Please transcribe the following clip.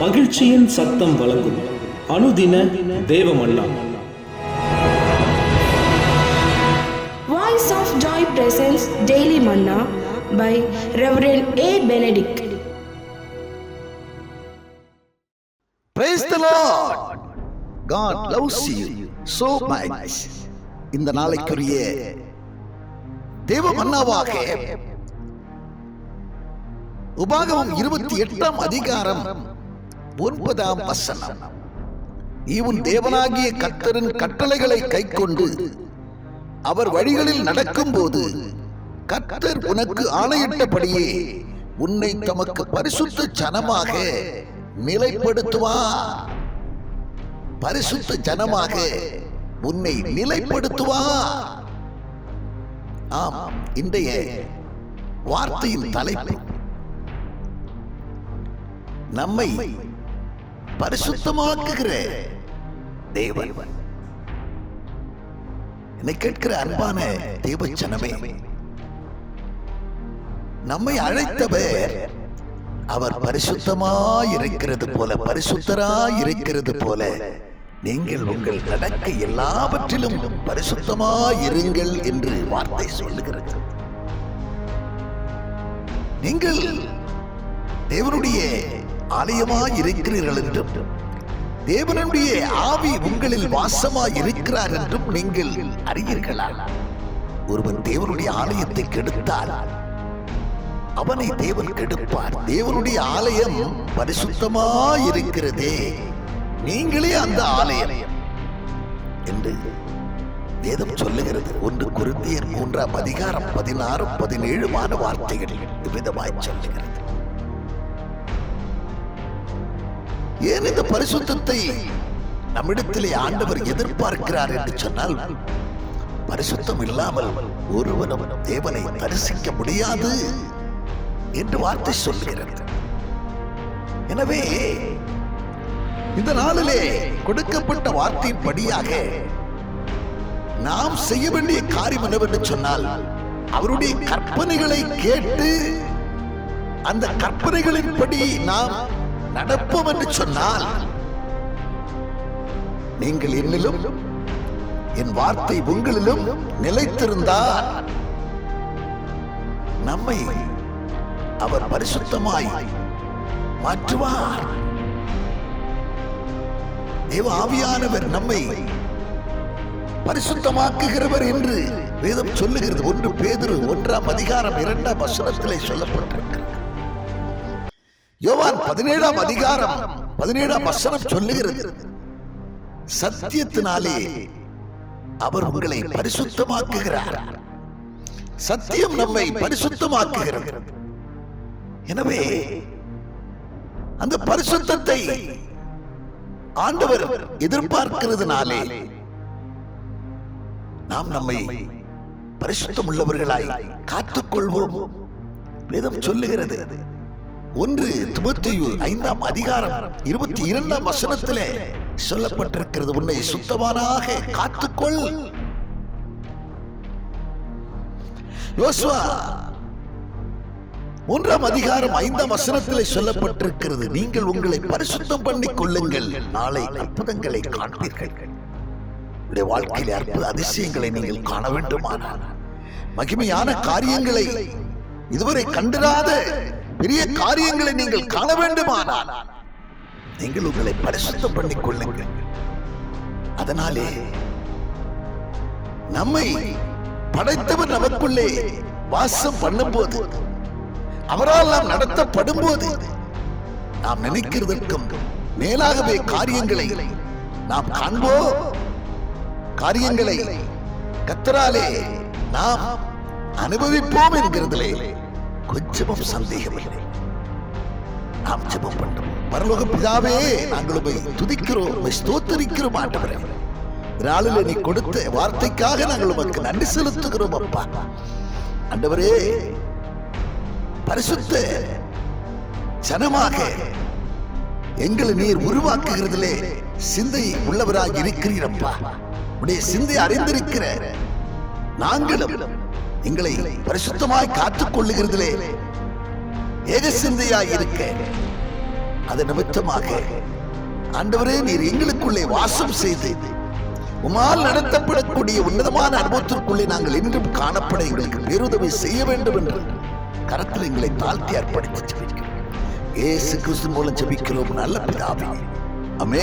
மகிழ்ச்சியின் சத்தம் வழங்கும் அனுதின தேவமல்லா Voice of Joy presents Daily Manna by Reverend A. Benedict. Praise the Lord. God loves you so much. இந்த நாளைக்குரிய தேவ மன்னாவாக உபாகமம் இருபத்தி எட்டாம் அதிகாரம் ஒன்பதாம் வசனம். இவன் தேவனாகிய கர்த்தரின் கட்டளைகளை கைக்கொண்டு அவர் வழிகளில் நடக்கும்போது கர்த்தர் உனக்கு ஆணையிட்டபடியே உன்னை தமக்கு பரிசுத்த ஜனமாக நிலைப்படுத்துவார் பரிசுத்த ஜனமாக உன்னை நிலைப்படுத்துவார் ஆம் இன்றைய வார்த்தையின் தலைப்பு. நம்மை பரிசுத்தமாக்குகிற. தேவன் என்னை கேட்கிற அன்பான தேவச்சனமே நம்மை அழைத்தவர் அவர் பரிசுத்தமாய் இருக்கிறது போல பரிசுத்தராய் இருக்கிறது போல. நீங்கள் உங்கள் நடக்க எல்லாவற்றிலும் பரிசுத்தமாய் இருங்கள் என்று வார்த்தை சொல்லுகிறது. நீங்கள் தேவனுடைய ஆலயமாய் இருக்கிறீர்கள் என்றும் தேவனுடைய ஆவி உங்களில் வாசமாய் இருக்கிறார் என்றும் நீங்கள் அறியீர்களா? ஒருவன் தேவனுடைய ஆலயத்தை கெடுத்தால் அவனை தேவன் கெடுப்பார். தேவனுடைய ஆலயம் பரிசுத்தமாய் இருக்கிறதே நீங்களே அந்த ஆலயம் என்று வேதம் சொல்லுகிறது. ஒன்று குருந்தியர் மூன்றாம் அதிகாரம் பதினாறு பதினேழுமான வார்த்தைகள் விதமாய் சொல்லுகிறது. ஏன் இந்த பரிசுத்தத்தை நம்மிடத்திலே ஆண்டவர் எதிர்பார்க்கிறார் என்று சொன்னால் பரிசுத்தம் இல்லாமல் ஒருவனும் தேவனை தரிசிக்க முடியாது என்று வார்த்தை சொல்கிறது எனவே இந்த நாளிலே கொடுக்கப்பட்ட வார்த்தையின் படியாக நாம் செய்ய வேண்டிய காரியம் என்னவென்று சொன்னால் அவருடைய கற்பனைகளை கேட்டு அந்த கற்பனைகளின்படி நாம் நடப்போம் என்று சொன்னால் நீங்கள் என்னிலும் என் வார்த்தை உங்களிலும் நிலைத்திருந்தால் நம்மை அவர் பரிசுத்தமாய் மாற்றுவார். தேவ ஆவியானவர் நம்மை பரிசுத்தமாக்குகிறவர் என்று வேதம் சொல்லுகிறது. ஒன்று பேதுரு ஒன்றாம் அதிகாரம் இரண்டாம் வசனத்திலே சொல்லப்பட்டது யோவான் பதினேழாம் அதிகாரம் பதினேழாம் வசனம் சொல்லுகிறது. சத்தியத்தினாலே அவர் உங்களை பரிசுத்தமாக்குகிறார். சத்தியம் நம்மை பரிசுத்தமாக்குகிறது. எனவே அந்த பரிசுத்தத்தை ஆண்டவர் எதிர்பார்க்கிறதுனாலே நாம் நம்மை பரிசுத்தம் உள்ளவர்களாய் காத்துக்கொள்வோம். வேதம் சொல்லுகிறது. ஒன்று துமத்தியு ஐந்தாம் அதிகாரம் இருபத்தி இரண்டாம் வசனத்திலே சொல்லப்பட்டிருக்கிறது. உன்னை சுத்தமானாக காத்துக்கொள். யோசுவா ஒன்றாம் அதிகாரம் ஐந்தாம் வசனத்தில் சொல்லப்பட்டிருக்கிறது. நீங்கள் உங்களை பரிசுத்தம் பண்ணிக் கொள்ளுங்கள். நாளை அற்புதங்களை காண்பீர்கள். உடைய வாழ்க்கையில் அற்புத அதிசயங்களை நீங்கள் காண வேண்டுமானால் மகிமையான காரியங்களை இதுவரை கண்டிராத பெரிய காரியங்களை நீங்கள் காண வேண்டுமானால் நீங்கள் உங்களை பரிசுத்தம் பண்ணிக் கொள்ளுங்கள் அதனாலே நம்மை படைத்தவர் நமக்குள்ளே வாசம் பண்ணும்போது அவரால் நாம் நடத்தப்படும் போது நாம் நினைக்கிறதற்கும் மேலாகவே காரியங்களை நாம் காண்போம் காரியங்களை கத்தராலே நாம் அனுபவிப்போம் என்கிறதிலே கொஞ்சமும் சந்தேகமில்லை நாம் ஜெபம் பண்றோம் பரலோக பிதாவே நாங்கள் உமை துதிக்கிறோம் ஸ்தோத்தரிக்கிறோம் ஆண்டவரே இந்த நாளில் நீ கொடுத்த வார்த்தைக்காக நாங்கள் உமக்கு நன்றி செலுத்துகிறோம் அப்பா ஆண்டவரே பரிசுத்த ஜனமாக எங்களை நீர் உருவாக்குகிறதிலே சிந்தை உள்ளவராக இருக்கிறீரப்பா உடைய சிந்தை அறிந்திருக்கிற நாங்களும் எங்களை பரிசுத்தமாய் காத்துக் கொள்ளுகிறதிலே ஏக சிந்தையாய் இருக்க அது நிமித்தமாக ஆண்டவரே நீர் எங்களுக்குள்ளே வாசம் செய்து உமால் நடத்தப்படக்கூடிய உன்னதமான அனுபவத்திற்குள்ளே நாங்கள் இன்றும் காணப்பட எங்களுக்கு பேருதவி செய்ய வேண்டும் என்று கரத்தில் எங்களை தாழ்த்தி அர்ப்பணித்து ஏசு கிறிஸ்து மூலம் ஜபிக்கிறோம். நல்ல பிதாவே. அமே